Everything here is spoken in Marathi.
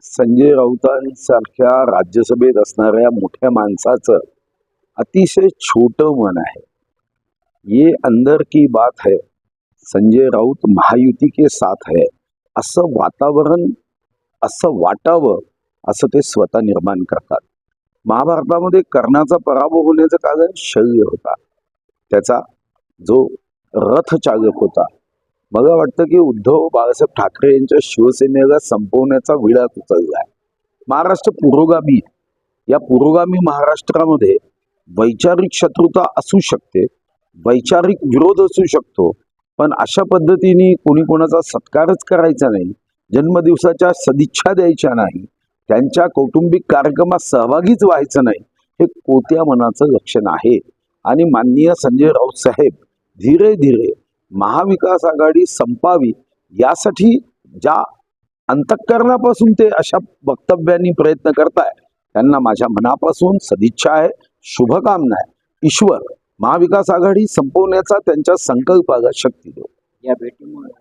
संजय राऊतांसारख्या राज्यसभेत असणाऱ्या मोठ्या माणसाचं अतिशय छोटं मन आहे. ये अंदर की बात है संजय राऊत महायुती के साथ है. असं वातावरण असं वाटावं असं ते स्वतः निर्माण करतात. महाभारतामध्ये कर्णाचा पराभव होण्याचं कारण शल्य होता. त्याचा जो रथ चालक होता मला वाटतं की उद्धव बाळासाहेब ठाकरे यांच्या शिवसेनेला संपवण्याचा विळात उचलला आहे महाराष्ट्र पुरोगामी या पुरोगामी महाराष्ट्रामध्ये वैचारिक शत्रुता असू शकते वैचारिक विरोध असू शकतो पण अशा पद्धतीने कोणी कोणाचा सत्कारच करायचा नाही जन्मदिवसाच्या सदिच्छा द्यायच्या नाही त्यांच्या कौटुंबिक कार्यक्रमात सहभागीच व्हायचं नाही हे कोत्या मनाचं लक्षण आहे. आणि माननीय संजय राऊत साहेब धीरे धीरे महाविकास आघाडी संपावी यासाठी ज्या अंतःकरणापासून ते अशा वक्तव्यांनी प्रयत्न करताय त्यांना माझ्या मनापासून सदिच्छा आहे शुभकामना आहे. ईश्वर महाविकास आघाडी संपवण्याचा त्यांच्या संकल्पाला शक्ती देऊ. या भेटीमुळे.